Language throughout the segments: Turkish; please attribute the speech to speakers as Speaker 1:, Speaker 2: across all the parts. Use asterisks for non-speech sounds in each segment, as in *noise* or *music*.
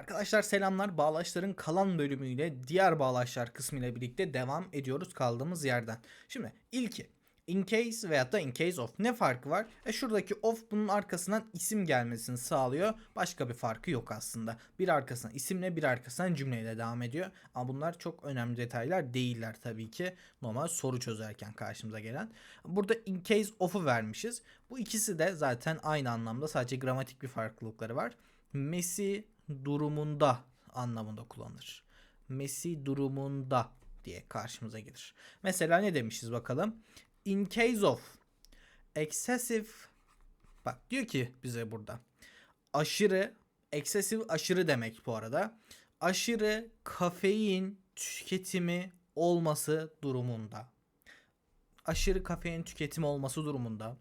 Speaker 1: Arkadaşlar selamlar. Bağlaçların kalan bölümüyle diğer bağlaçlar kısmıyla birlikte devam ediyoruz kaldığımız yerden. Şimdi ilki in case veyahut da in case of ne farkı var? E şuradaki of bunun arkasından isim gelmesini sağlıyor. Başka bir farkı yok aslında. Bir arkasından isimle bir arkasından cümleyle devam ediyor. Ama bunlar çok önemli detaylar değiller tabii ki. Normal soru çözerken karşımıza gelen. Burada in case of'u vermişiz. Bu ikisi de zaten aynı anlamda sadece gramatik bir farklılıkları var. Messi durumunda anlamında kullanılır. Messi durumunda diye karşımıza gelir. Mesela ne demişiz bakalım? In case of excessive bak diyor ki bize burada aşırı excessive aşırı demek bu arada. Aşırı kafein tüketimi olması durumunda. Aşırı kafein tüketimi olması durumunda.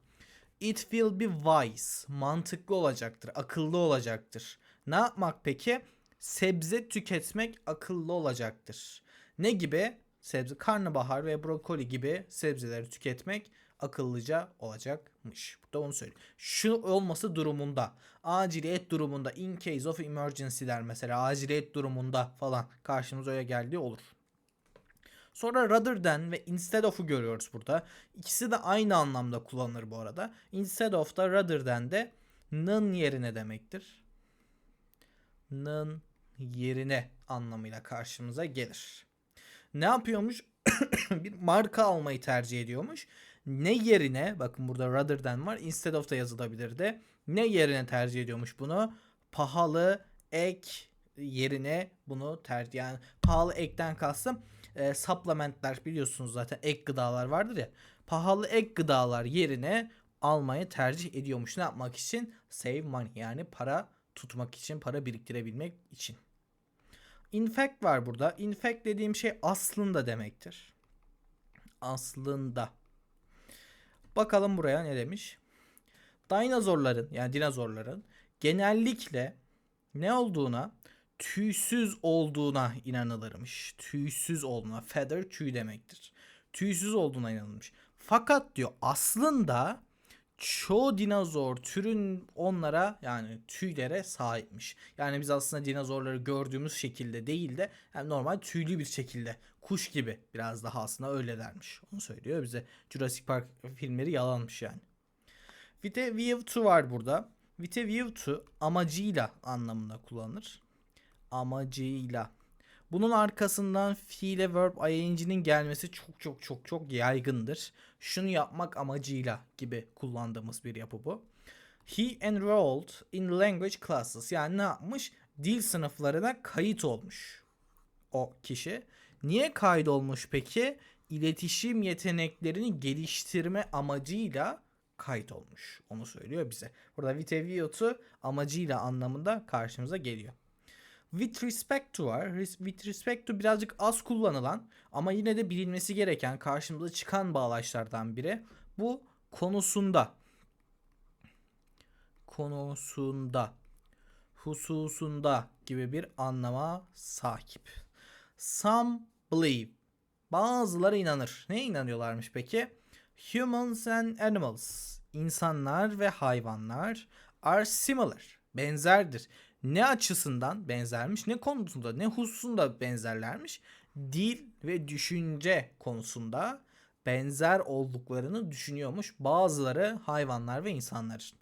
Speaker 1: It will be wise. Mantıklı olacaktır. Akıllı olacaktır. Ne yapmak peki? Sebze tüketmek akıllı olacaktır. Ne gibi? Sebze, karnabahar ve brokoli gibi sebzeleri tüketmek akıllıca olacakmış. Burada onu söylüyor. Şu olması durumunda, aciliyet durumunda, in case of emergency'ler mesela aciliyet durumunda falan karşımıza öyle geldiği olur. Sonra rather than ve instead of'u görüyoruz burada. İkisi de aynı anlamda kullanılır bu arada. Instead of da rather than de nın yerine demektir. Nın yerine anlamıyla karşımıza gelir. Ne yapıyormuş? *coughs* bir marka almayı tercih ediyormuş. Ne yerine bakın burada rather var instead of da yazılabilirdi. Ne yerine tercih ediyormuş bunu? Pahalı ek yerine bunu tercih yani pahalı ekten kastım e, supplementler biliyorsunuz zaten ek gıdalar vardır ya. Pahalı ek gıdalar yerine almayı tercih ediyormuş. Ne yapmak için? Save money yani para tutmak için, para biriktirebilmek için. In fact var burada. In fact dediğim şey aslında demektir. Aslında. Bakalım buraya ne demiş? Dinozorların yani dinozorların genellikle ne olduğuna tüysüz olduğuna inanılırmış. Tüysüz olduğuna. Feather tüy demektir. Tüysüz olduğuna inanılmış. Fakat diyor aslında çoğu dinozor türün onlara yani tüylere sahipmiş. Yani biz aslında dinozorları gördüğümüz şekilde değil de yani normal tüylü bir şekilde kuş gibi biraz daha aslında öyle dermiş. Onu söylüyor bize. Jurassic Park filmleri yalanmış yani. A view to var burada. A view to amacıyla anlamında kullanılır. Amacıyla. Bunun arkasından fiile verb ing'nin gelmesi çok çok çok çok yaygındır. Şunu yapmak amacıyla gibi kullandığımız bir yapı bu. He enrolled in language classes. Yani ne yapmış? Dil sınıflarına kayıt olmuş. O kişi. Niye kaydolmuş peki? İletişim yeteneklerini geliştirme amacıyla kayıt olmuş. Onu söylüyor bize. Burada to amacıyla anlamında karşımıza geliyor. With respect to var. With respect to birazcık az kullanılan ama yine de bilinmesi gereken karşımıza çıkan bağlaçlardan biri. Bu konusunda. Konusunda. Hususunda gibi bir anlama sahip. Some believe. Bazıları inanır. Ne inanıyorlarmış peki? Humans and animals. İnsanlar ve hayvanlar are similar. Benzerdir ne açısından benzermiş ne konusunda ne hususunda benzerlermiş dil ve düşünce konusunda benzer olduklarını düşünüyormuş bazıları hayvanlar ve insanlar.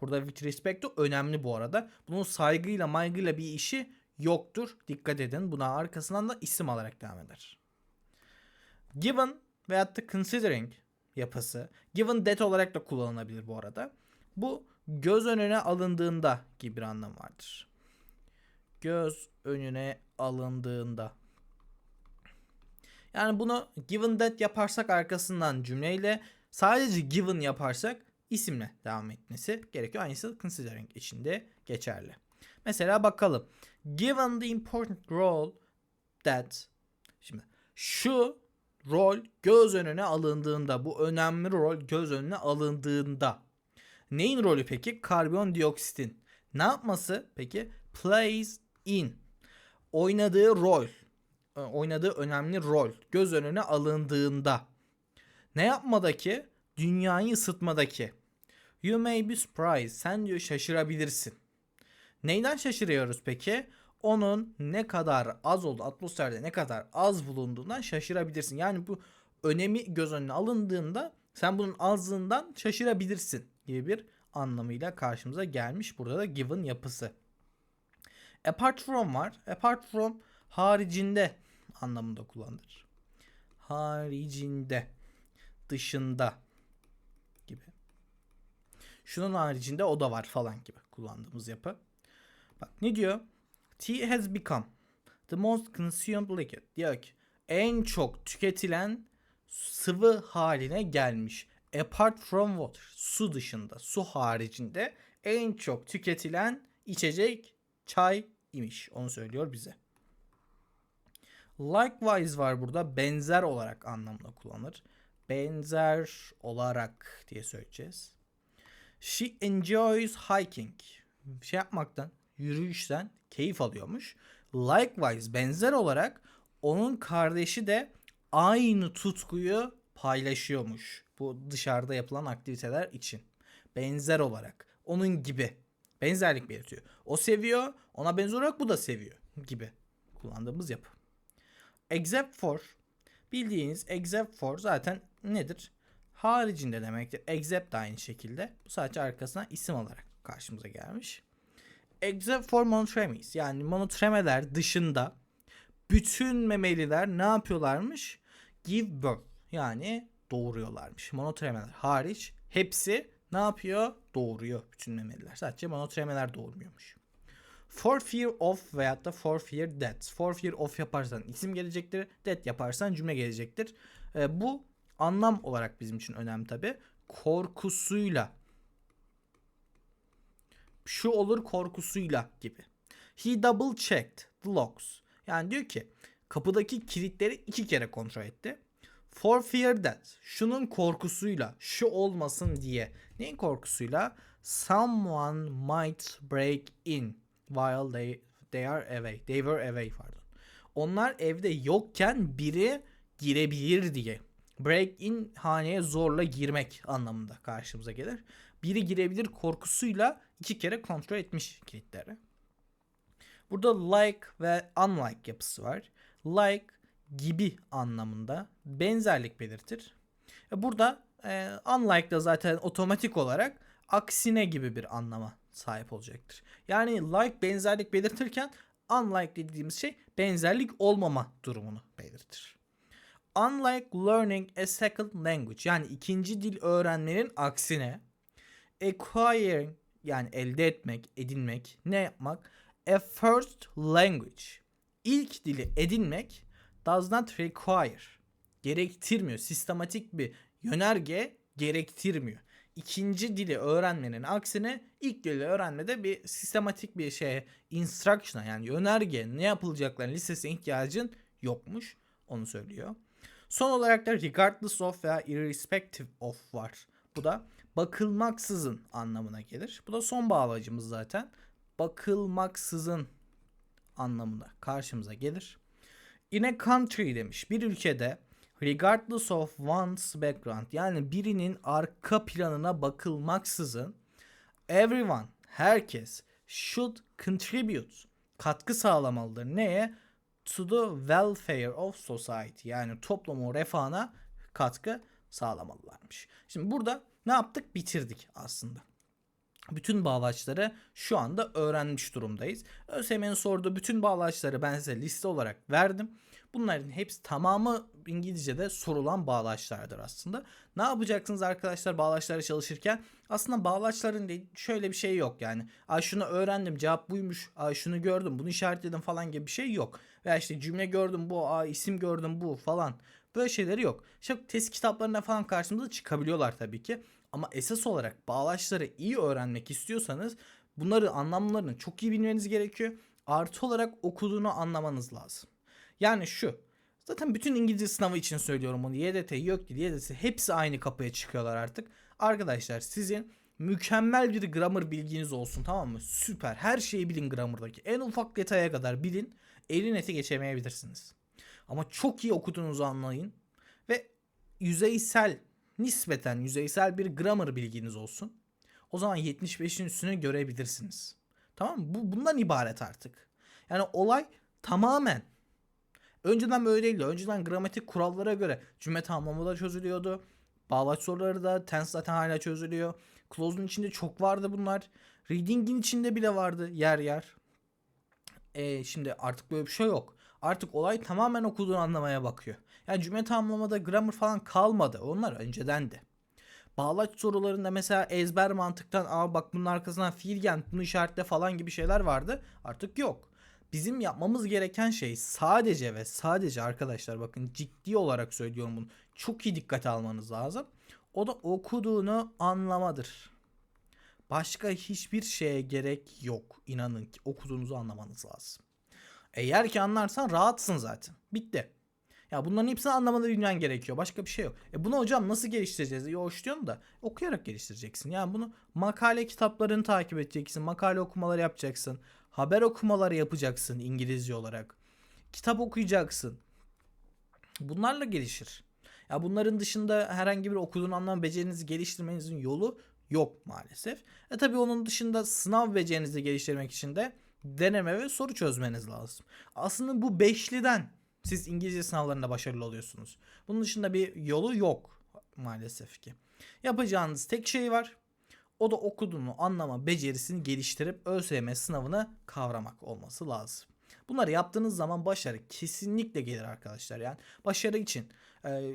Speaker 1: Burada with respect to önemli bu arada. Bunun saygıyla maygıyla bir işi yoktur. Dikkat edin. Buna arkasından da isim alarak devam eder. Given veyahut da considering yapısı. Given that olarak da kullanılabilir bu arada. Bu göz önüne alındığında gibi bir anlam vardır. Göz önüne alındığında. Yani bunu given that yaparsak arkasından cümleyle sadece given yaparsak isimle devam etmesi gerekiyor. Aynısı considering içinde geçerli. Mesela bakalım. Given the important role that şimdi şu rol göz önüne alındığında bu önemli rol göz önüne alındığında Neyin rolü peki? Karbondioksitin. Ne yapması peki? Plays in. Oynadığı rol. Oynadığı önemli rol. Göz önüne alındığında. Ne yapmadaki? Dünyayı ısıtmadaki. You may be surprised. Sen diyor şaşırabilirsin. Neyden şaşırıyoruz peki? Onun ne kadar az oldu, atmosferde ne kadar az bulunduğundan şaşırabilirsin. Yani bu önemi göz önüne alındığında sen bunun azlığından şaşırabilirsin gibi bir anlamıyla karşımıza gelmiş burada da given yapısı. Apart from var. Apart from haricinde anlamında kullanılır. Haricinde, dışında gibi. Şunun haricinde o da var falan gibi kullandığımız yapı. Bak ne diyor? Tea has become the most consumed liquid. Diyor ki en çok tüketilen sıvı haline gelmiş. Apart from water. Su dışında, su haricinde en çok tüketilen içecek çay imiş. Onu söylüyor bize. Likewise var burada. Benzer olarak anlamda kullanılır. Benzer olarak diye söyleyeceğiz. She enjoys hiking. Şey yapmaktan, yürüyüşten keyif alıyormuş. Likewise benzer olarak onun kardeşi de aynı tutkuyu paylaşıyormuş. Bu dışarıda yapılan aktiviteler için. Benzer olarak. Onun gibi. Benzerlik belirtiyor. O seviyor, ona benzer olarak bu da seviyor gibi kullandığımız yapı. Except for bildiğiniz except for zaten nedir? Haricinde demektir. Except de aynı şekilde. Bu sadece arkasına isim olarak karşımıza gelmiş. Except for monotremes yani monotremeler dışında bütün memeliler ne yapıyorlarmış? Give birth yani doğuruyorlarmış. Monotremeler hariç hepsi ne yapıyor? Doğuruyor bütün memeliler. Sadece monotremeler doğurmuyormuş. For fear of veyahut da for fear that. For fear of yaparsan isim gelecektir. That yaparsan cümle gelecektir. E, bu anlam olarak bizim için önemli tabi. Korkusuyla. Şu olur korkusuyla gibi. He double checked the locks. Yani diyor ki kapıdaki kilitleri iki kere kontrol etti. For fear that. Şunun korkusuyla. Şu olmasın diye. Neyin korkusuyla? Someone might break in while they they are away. They were away pardon. Onlar evde yokken biri girebilir diye. Break in haneye zorla girmek anlamında karşımıza gelir. Biri girebilir korkusuyla iki kere kontrol etmiş kilitleri. Burada like ve unlike yapısı var. Like gibi anlamında benzerlik belirtir. E, burada e, unlike da zaten otomatik olarak aksine gibi bir anlama sahip olacaktır. Yani like benzerlik belirtirken unlike dediğimiz şey benzerlik olmama durumunu belirtir. Unlike learning a second language yani ikinci dil öğrenmenin aksine acquiring yani elde etmek, edinmek, ne yapmak? A first language. İlk dili edinmek does not require. Gerektirmiyor. Sistematik bir yönerge gerektirmiyor. İkinci dili öğrenmenin aksine ilk dili öğrenmede bir sistematik bir şey instruction yani yönerge ne yapılacakların listesine ihtiyacın yokmuş. Onu söylüyor. Son olarak da regardless of veya irrespective of var. Bu da bakılmaksızın anlamına gelir. Bu da son bağlacımız zaten. Bakılmaksızın anlamında karşımıza gelir. In a country demiş. Bir ülkede regardless of one's background yani birinin arka planına bakılmaksızın everyone herkes should contribute katkı sağlamalıdır. Neye? To the welfare of society yani toplumun refahına katkı sağlamalılarmış. Şimdi burada ne yaptık? Bitirdik aslında. Bütün bağlaçları şu anda öğrenmiş durumdayız. ÖSYM'nin sorduğu bütün bağlaçları ben size liste olarak verdim. Bunların hepsi tamamı İngilizce'de sorulan bağlaçlardır aslında. Ne yapacaksınız arkadaşlar bağlaçlara çalışırken? Aslında bağlaçların şöyle bir şey yok yani. Ay şunu öğrendim cevap buymuş. Ay şunu gördüm bunu işaretledim falan gibi bir şey yok. Veya işte cümle gördüm bu, ay isim gördüm bu falan. Böyle şeyleri yok. İşte test kitaplarına falan karşımıza çıkabiliyorlar tabii ki. Ama esas olarak bağlaçları iyi öğrenmek istiyorsanız bunları anlamlarını çok iyi bilmeniz gerekiyor. Artı olarak okuduğunu anlamanız lazım. Yani şu. Zaten bütün İngilizce sınavı için söylüyorum bunu. YDT, YÖKDİL, YDS hepsi aynı kapıya çıkıyorlar artık. Arkadaşlar sizin mükemmel bir grammar bilginiz olsun tamam mı? Süper. Her şeyi bilin grammar'daki. En ufak detaya kadar bilin. Elin eti geçemeyebilirsiniz. Ama çok iyi okuduğunuzu anlayın. Ve yüzeysel, nispeten yüzeysel bir grammar bilginiz olsun. O zaman 75'in üstünü görebilirsiniz. Tamam mı? Bu bundan ibaret artık. Yani olay tamamen önceden böyle değildi. Önceden gramatik kurallara göre cümle tamamı da çözülüyordu. Bağlaç soruları da tense zaten hala çözülüyor. Clause'un içinde çok vardı bunlar. Reading'in içinde bile vardı yer yer. E, şimdi artık böyle bir şey yok. Artık olay tamamen okuduğunu anlamaya bakıyor. Yani cümle tamamlamada grammar falan kalmadı. Onlar öncedendi. Bağlaç sorularında mesela ezber mantıktan aa bak bunun arkasından fiil gel bunu işaretle falan gibi şeyler vardı. Artık yok. Bizim yapmamız gereken şey sadece ve sadece arkadaşlar bakın ciddi olarak söylüyorum bunu. Çok iyi dikkate almanız lazım. O da okuduğunu anlamadır. Başka hiçbir şeye gerek yok. İnanın ki okuduğunuzu anlamanız lazım. Eğer ki anlarsan rahatsın zaten. Bitti. Ya bunların hepsini anlamanı bilmen gerekiyor. Başka bir şey yok. E bunu hocam nasıl geliştireceğiz? Ya hoş diyorsun da okuyarak geliştireceksin. Yani bunu makale kitaplarını takip edeceksin. Makale okumaları yapacaksın. Haber okumaları yapacaksın İngilizce olarak. Kitap okuyacaksın. Bunlarla gelişir. Ya bunların dışında herhangi bir okuduğun anlam becerinizi geliştirmenizin yolu yok maalesef. E tabi onun dışında sınav becerinizi geliştirmek için de deneme ve soru çözmeniz lazım. Aslında bu beşliden siz İngilizce sınavlarında başarılı oluyorsunuz. Bunun dışında bir yolu yok maalesef ki. Yapacağınız tek şey var. O da okuduğunu anlama becerisini geliştirip ÖSYM sınavını kavramak olması lazım. Bunları yaptığınız zaman başarı kesinlikle gelir arkadaşlar. Yani başarı için e,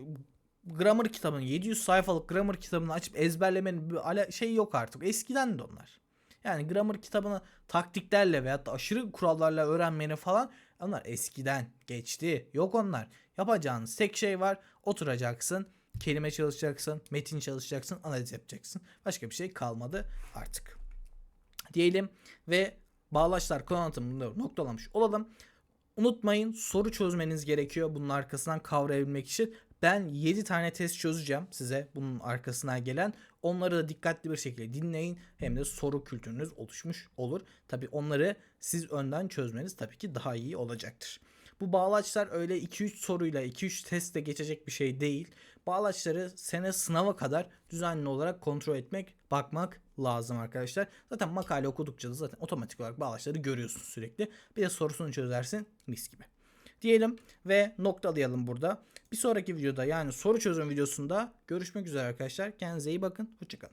Speaker 1: grammar kitabını 700 sayfalık grammar kitabını açıp ezberlemenin bir şey yok artık. Eskiden de onlar. Yani grammar kitabını taktiklerle veyahut da aşırı kurallarla öğrenmeni falan onlar eskiden geçti. Yok onlar. Yapacağınız tek şey var. Oturacaksın, kelime çalışacaksın, metin çalışacaksın, analiz yapacaksın. Başka bir şey kalmadı artık. Diyelim ve bağlaçlar konu anlatımını noktalamış olalım. Unutmayın soru çözmeniz gerekiyor bunun arkasından kavrayabilmek için. Ben 7 tane test çözeceğim size bunun arkasına gelen. Onları da dikkatli bir şekilde dinleyin. Hem de soru kültürünüz oluşmuş olur. Tabi onları siz önden çözmeniz tabii ki daha iyi olacaktır. Bu bağlaçlar öyle 2-3 soruyla 2-3 testle geçecek bir şey değil. Bağlaçları sene sınava kadar düzenli olarak kontrol etmek, bakmak lazım arkadaşlar. Zaten makale okudukça da zaten otomatik olarak bağlaçları görüyorsun sürekli. Bir de sorusunu çözersin mis gibi. Diyelim ve noktalayalım burada. Bir sonraki videoda yani soru çözüm videosunda görüşmek üzere arkadaşlar. Kendinize iyi bakın. Hoşçakalın.